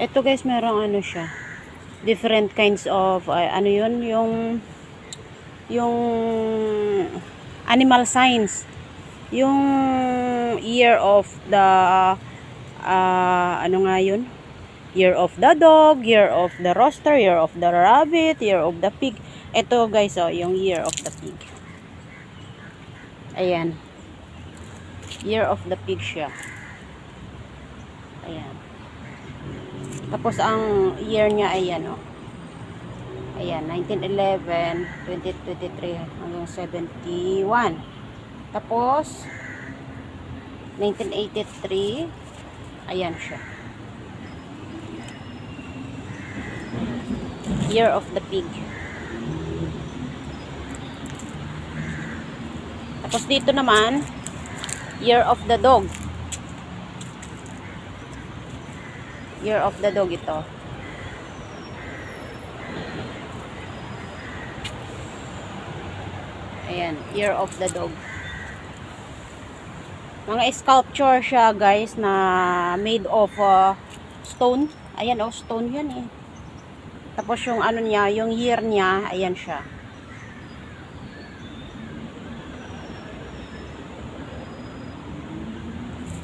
Ito guys, merong ano siya. Different kinds of, uh, ano yun, yung, yung animal signs. Yung year of the, uh, ano nga yun? Year of the dog, year of the rooster, year of the rabbit, year of the pig. Ito guys, oh, yung year of the pig. Ayan. Year of the pig siya. Ayan. Tapos ang year niya ay ano. Ayan, 1911, 2023 hanggang 71. Tapos 1983 ayan siya. Year of the pig. Tapos dito naman Year of the dog. Year of the dog ito. Ayan, Year of the dog. Mga sculpture siya guys na made of uh, stone. Ayan oh, stone yan eh. Tapos yung ano niya, yung year niya, ayan siya.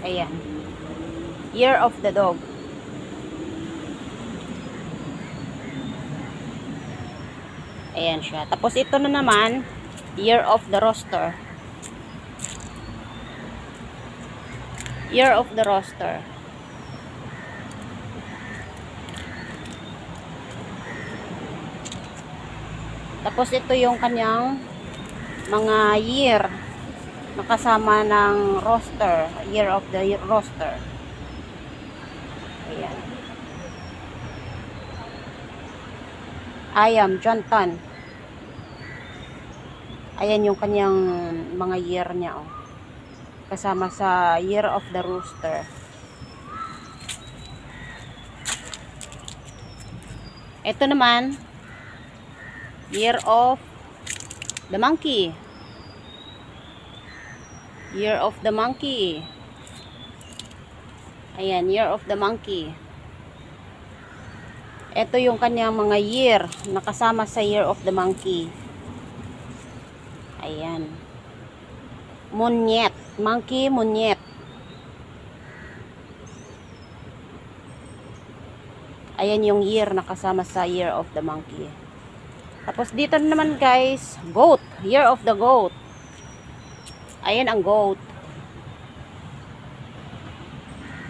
Ayan. Year of the dog. Ayan siya. Tapos ito na naman, year of the roster. Year of the roster. Tapos ito yung kanyang mga year nakasama ng roster, year of the roster. Ayan. I am John Tan. Ayan yung kanyang mga year niya oh. Kasama sa year of the rooster. Ito naman year of the monkey. Year of the monkey. Ayan, year of the monkey. Ito yung kanyang mga year nakasama sa year of the monkey. Ayan. Munyet. Monkey munyet. Ayan yung year nakasama sa year of the monkey. Tapos dito naman guys, goat. Year of the goat. Ayan ang goat.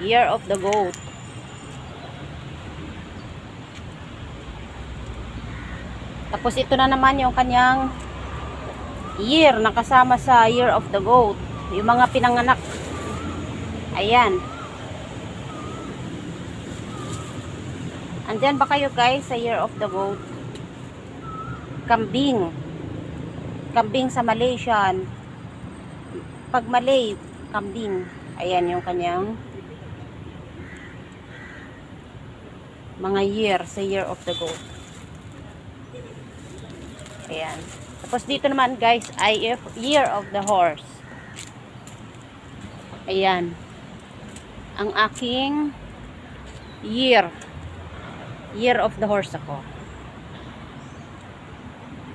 Year of the goat. Tapos ito na naman yung kanyang year nakasama sa year of the goat. Yung mga pinanganak. Ayan. Andyan ba kayo guys sa year of the goat? Kambing. Kambing sa Malaysian pag Malay, kambing. Ayan yung kanyang mga year sa year of the goat. Ayan. Tapos dito naman guys ay year of the horse. Ayan. Ang aking year. Year of the horse ako.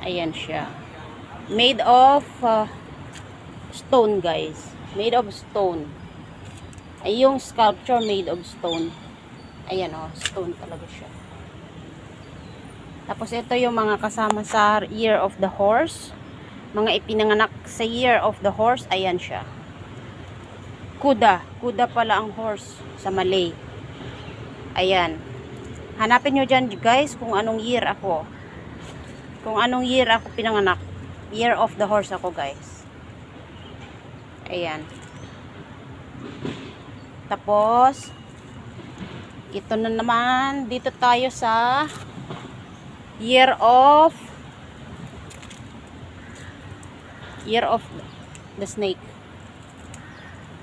Ayan siya. Made of uh, stone guys made of stone ay yung sculpture made of stone ayan oh stone talaga siya tapos ito yung mga kasama sa year of the horse. Mga ipinanganak sa year of the horse ayan siya. Kuda. Kuda pala ang horse sa Malay. Ayan. Hanapin nyo dyan guys kung anong year ako. Kung anong year ako pinanganak. Year of the horse ako guys. Ayan. Tapos, ito na naman, dito tayo sa year of year of the snake.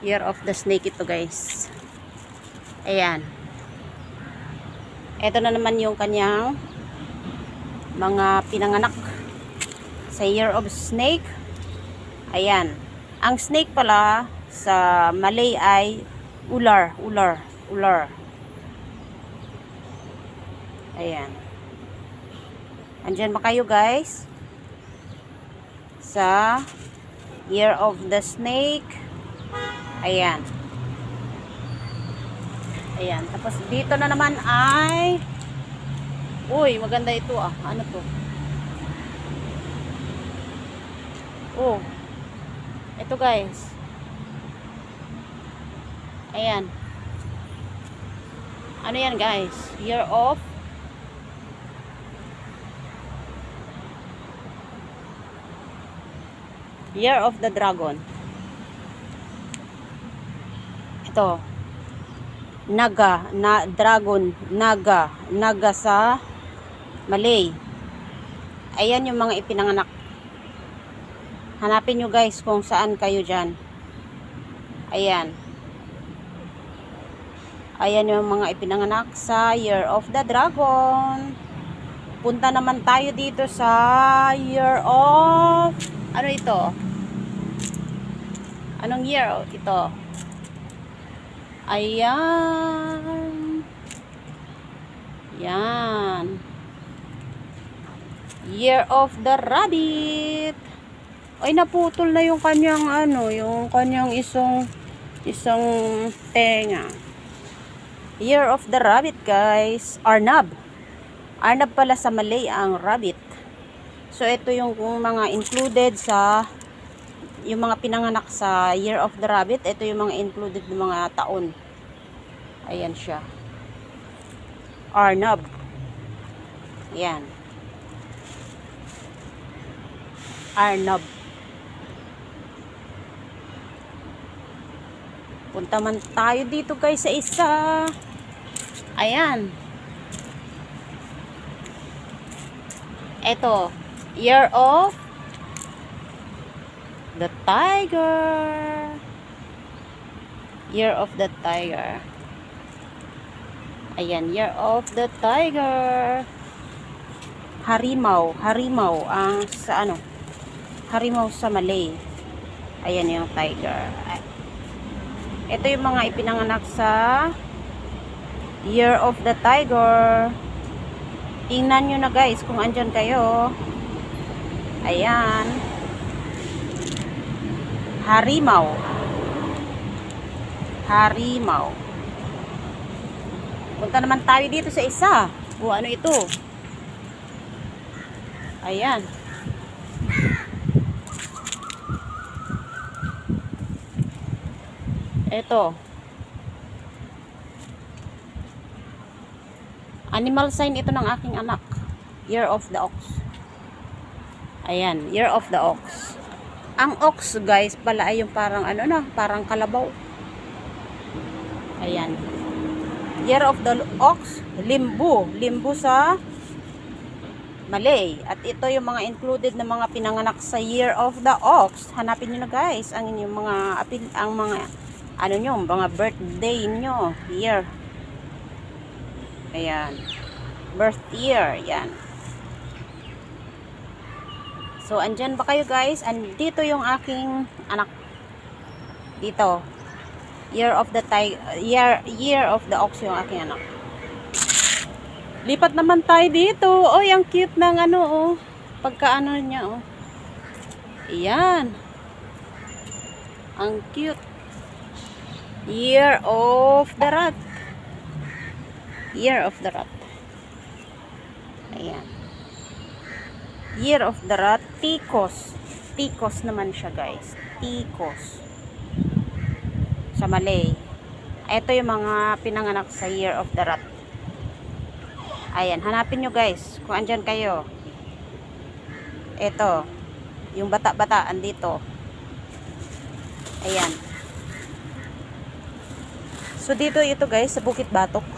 Year of the snake ito guys. Ayan. Ito na naman yung kanyang mga pinanganak sa year of snake. Ayan. Ang snake pala sa Malay ay ular, ular, ular. Ayan. Andyan ba kayo guys? Sa Year of the Snake. Ayan. Ayan. Tapos dito na naman ay Uy, maganda ito ah. Ano to? Oh. Ito guys. Ayan. Ano yan guys? Year of Year of the Dragon. Ito. Naga, na dragon, naga, naga sa Malay. Ayan yung mga ipinanganak. Hanapin nyo guys kung saan kayo dyan. Ayan. Ayan yung mga ipinanganak sa Year of the Dragon. Punta naman tayo dito sa Year of... Ito? Anong year ito? Ayan. Yan. Year of the Rabbit. Ay, naputol na yung kanyang ano, yung kanyang isang isang tenga. Year of the Rabbit, guys. Arnab. Arnab pala sa Malay ang rabbit. So, ito yung mga included sa yung mga pinanganak sa Year of the Rabbit. Ito yung mga included ng mga taon. Ayan siya. Arnab. Yan. Arnab. Punta man tayo dito guys sa isa. Ayan. Ito. Year of the Tiger. Year of the Tiger. Ayan. Year of the Tiger. Harimaw. Harimaw. Ang sa ano? Harimaw sa Malay. Ayan yung tiger. Ito yung mga ipinanganak sa Year of the Tiger. Tingnan nyo na guys kung andyan kayo. Ayan. Harimaw. Harimaw. Punta naman tayo dito sa isa. O ano ito? Ayan. Ito. Animal sign ito ng aking anak. Year of the Ox. Ayan, Year of the Ox. Ang ox, guys, pala ay yung parang ano na, parang kalabaw. Ayan. Year of the Ox, limbo. Limbo sa Malay. At ito yung mga included na mga pinanganak sa Year of the Ox. Hanapin nyo na guys ang inyong mga apil, ang mga ano nyo, mga birthday nyo. Year. Ayan. Birth year. Ayan. So, andyan ba kayo guys? Andito yung aking anak. Dito. Year of the tiger. Year, year of the ox yung aking anak. Lipat naman tayo dito. Oh, ang cute ng ano, oh. Pagkaano niya, oh. Ayan. Ang cute. Year of the rat. Year of the rat. Ayan. Year of the rat. Tikos. Tikos naman siya, guys. Tikos. Sa Malay. Ito yung mga pinanganak sa Year of the rat. Ayan, hanapin nyo guys, kung andyan kayo. Ito, yung bata-bata, andito. Ayan. So, dito ito guys, sa Bukit Batok.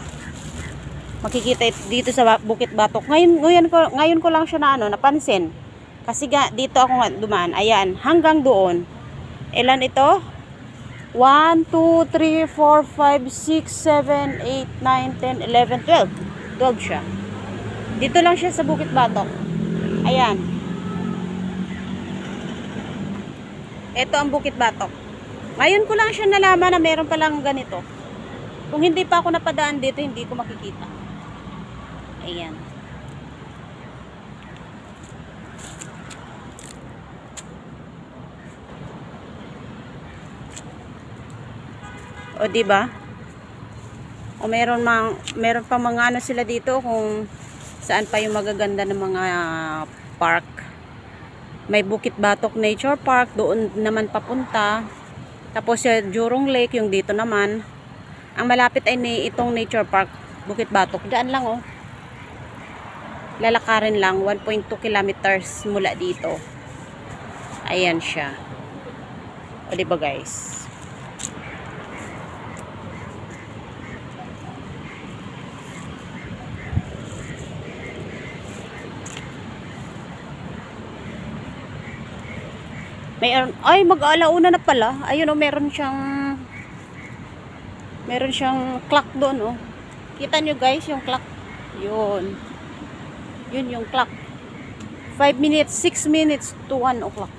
Makikita ito dito sa Bukit Batok. Ngayon, ngayon, ko, ngayon ko lang siya na ano, napansin. Kasi ga, dito ako dumaan. Ayan, hanggang doon. Ilan ito? 1, 2, 3, 4, 5, 6, 7, 8, 9, 10, 11, 12. 12 siya. Dito lang siya sa Bukit Batok. Ayan. Ito ang Bukit Batok. Ngayon ko lang siya nalaman na meron palang ganito. Kung hindi pa ako napadaan dito, hindi ko makikita. Ayan. O di ba? O meron mang meron pa mga ano sila dito kung saan pa yung magaganda ng mga park. May Bukit Batok Nature Park doon naman papunta. Tapos yung Jurong Lake yung dito naman. Ang malapit ay ni itong Nature Park Bukit Batok. Diyan lang oh. Lalakarin lang 1.2 kilometers mula dito. Ayan siya. O diba guys? May ay mag-alauna na pala. Ayun oh, meron siyang meron siyang clock doon oh. Kita nyo guys yung clock. Yun. Yun yung clock. 5 minutes, 6 minutes to 1 o'clock.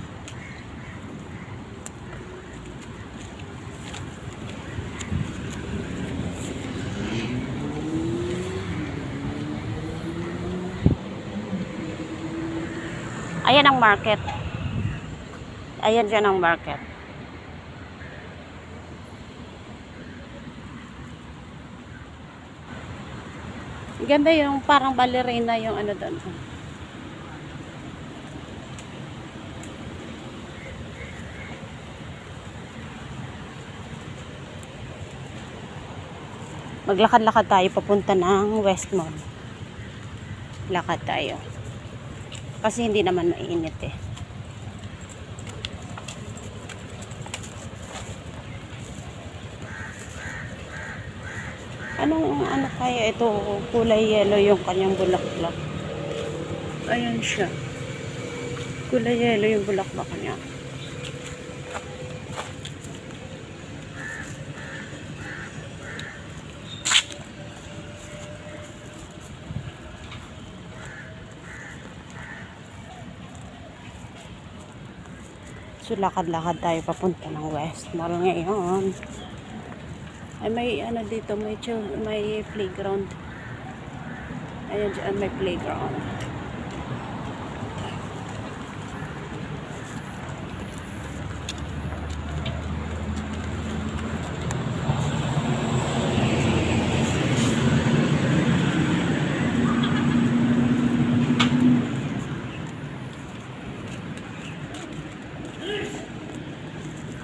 Ayan ang market. Ayan dyan ang market. Ganda yung parang ballerina yung ano doon. Maglakad-lakad tayo papunta ng West Mall. Lakad tayo. Kasi hindi naman mainit eh. Anong ano kaya ito kulay yellow yung kanyang bulaklak. Ayan siya. Kulay yellow yung bulaklak niya. So lakad-lakad tayo papunta ng West Mall ngayon. Ay may ano dito, may may playground. Ayan dyan, may playground.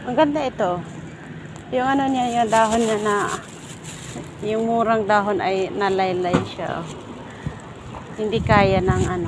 Ang ganda ito. Yung ano niya, yung dahon niya na yung murang dahon ay nalaylay siya. Hindi kaya ng ano.